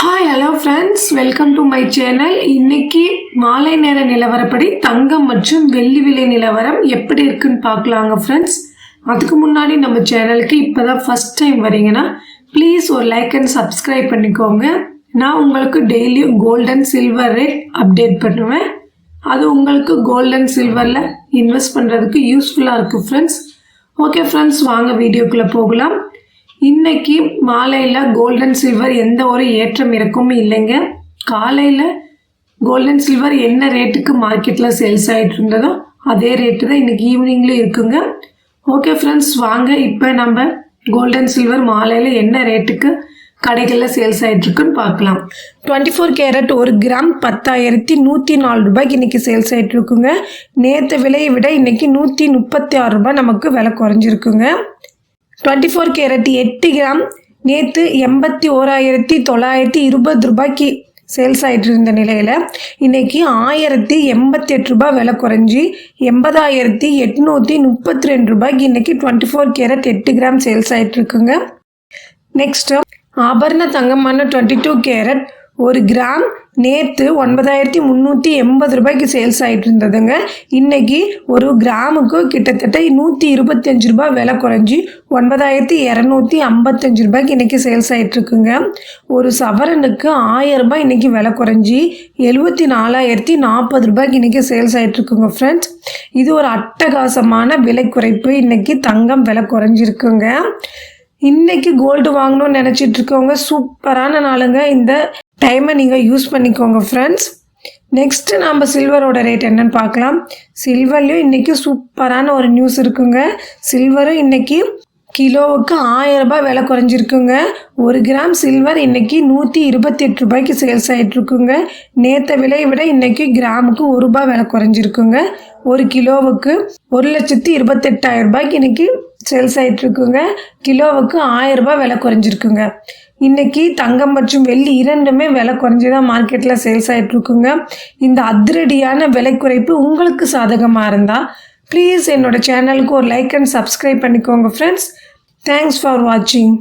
Hi hello friends welcome to my channel இன்னைக்கு மாலை நேர நிலவரப்படி தங்கம் மற்றும் வெள்ளி விலை நிலவரம் எப்படி இருக்குன்னு பார்க்கலாங்க ஃப்ரெண்ட்ஸ் அதுக்கு முன்னாடி நம்ம சேனலுக்கு இப்போ தான் ஃபஸ்ட் டைம் வரீங்கன்னா ப்ளீஸ் ஒரு லைக் அண்ட் சப்ஸ்கிரைப் பண்ணிக்கோங்க. நான் உங்களுக்கு டெய்லியும் கோல்டன் சில்வர் ரேட் அப்டேட் பண்ணுவேன். அது உங்களுக்கு கோல்டன் சில்வரில் இன்வெஸ்ட் பண்ணுறதுக்கு யூஸ்ஃபுல்லாக இருக்குது ஃப்ரெண்ட்ஸ் ஓகே ஃப்ரெண்ட்ஸ் வாங்க வீடியோக்குள்ளே போகலாம். இன்னைக்கு மாலையில் கோல்டன் சில்வர் எந்த ஒரு ஏற்றம் இறக்கமும் இல்லைங்க. காலையில் கோல்டன் சில்வர் என்ன ரேட்டுக்கு மார்க்கெட்டில் சேல்ஸ் ஆகிட்டு இருந்ததோ அதே ரேட்டு தான் இன்றைக்கி ஈவினிங்லேயும் இருக்குங்க. ஓகே ஃப்ரெண்ட்ஸ் வாங்க. இப்போ நம்ம கோல்டன் சில்வர் மாலையில் என்ன ரேட்டுக்கு கடைகளில் சேல்ஸ் ஆகிட்ருக்குன்னு பார்க்கலாம். டுவெண்ட்டி ஃபோர் கேரட் ஒரு கிராம் பத்தாயிரத்தி நூற்றி நாலு ரூபாய்க்கு இன்றைக்கி சேல்ஸ் ஆகிட்ருக்குங்க நேற்று விலையை விட இன்றைக்கி நூற்றி முப்பத்தி ஆறு ரூபாய் நமக்கு விலை குறைஞ்சிருக்குங்க. டுவெண்ட்டி ஃபோர் கேரட் எட்டு கிராம். நேற்று எண்பத்தி ஓராயிரத்தி தொள்ளாயிரத்தி இருபது ரூபாய்க்கு சேல்ஸ் ஆகிட்டு இருந்த நிலையில் இன்றைக்கி ஆயிரத்தி எண்பத்தி எட்டு ரூபாய் விலை குறைஞ்சி எண்பதாயிரத்தி எட்நூற்றி முப்பத்தி ரெண்டு ரூபாய்க்கு இன்றைக்கி டுவெண்ட்டி ஃபோர் கேரட் எட்டு கிராம் சேல்ஸ் ஆகிட்டு இருக்குங்க. நெக்ஸ்ட்டு ஆபரண தங்கமான டுவெண்ட்டி டூ கேரட் ஒரு கிராம் நேற்று ஒன்பதாயிரத்தி முந்நூற்றி எண்பது ரூபாய்க்கு சேல்ஸ் ஆகிட்டு இருந்ததுங்க இன்றைக்கி ஒரு கிராமுக்கு கிட்டத்தட்ட நூற்றி இருபத்தஞ்சி ரூபாய் விலை குறைஞ்சி ஒன்பதாயிரத்தி இரநூத்தி ஐம்பத்தஞ்சு ரூபாய்க்கு இன்றைக்கி சேல்ஸ் ஆகிட்டுருக்குங்க ஒரு சவரனுக்கு ஆயிரம் ரூபாய் இன்றைக்கி விலை குறைஞ்சி எழுபத்தி நாலாயிரத்தி நாற்பது ரூபாய்க்கு இன்றைக்கி சேல்ஸ் ஆகிட்டுருக்குங்க ஃப்ரெண்ட்ஸ் இது ஒரு அட்டகாசமான விலை குறைப்பு. இன்றைக்கி தங்கம் விலை குறைஞ்சிருக்குங்க. இன்றைக்கி கோல்டு வாங்கணும்னு நினச்சிட்டு இருக்கவங்க சூப்பரான நாளுங்க. இந்த டைமை நீங்கள் யூஸ் பண்ணிக்கோங்க ஃப்ரெண்ட்ஸ் நெக்ஸ்ட்டு நம்ம சில்வரோட ரேட் என்னன்னு பார்க்கலாம். சில்வர்லேயும் இன்றைக்கி சூப்பரான ஒரு நியூஸ் இருக்குங்க. சில்வரும் இன்றைக்கி கிலோவுக்கு ஆயிரம் ரூபாய் விலை குறைஞ்சிருக்குங்க. ஒரு கிராம் சில்வர் இன்னைக்கு நூற்றி இருபத்தி எட்டு ரூபாய்க்கு சேல்ஸ் ஆகிட்டுருக்குங்க நேற்ற விலையை விட இன்னைக்கு கிராமுக்கு ஒரு ரூபாய் விலை குறைஞ்சிருக்குங்க. ஒரு கிலோவுக்கு ஒரு லட்சத்தி இருபத்தெட்டாயிரம் ரூபாய்க்கு இன்னைக்கு சேல்ஸ் ஆகிட்டுருக்குங்க கிலோவுக்கு ஆயிரம் ரூபாய் விலை குறைஞ்சிருக்குங்க. இன்னைக்கு தங்கம் மற்றும் வெள்ளி இரண்டுமே விலை குறைஞ்சி தான் மார்க்கெட்டில் சேல்ஸ் ஆகிட்டுருக்குங்க இந்த அதிரடியான விலை குறைப்பு உங்களுக்கு சாதகமாக இருந்தால் ப்ளீஸ் என்னோட சேனலுக்கு ஒரு லைக் அண்ட் சப்ஸ்கிரைப் பண்ணிக்கோங்க ஃப்ரெண்ட்ஸ் தேங்க்ஸ் ஃபார் வாட்சிங்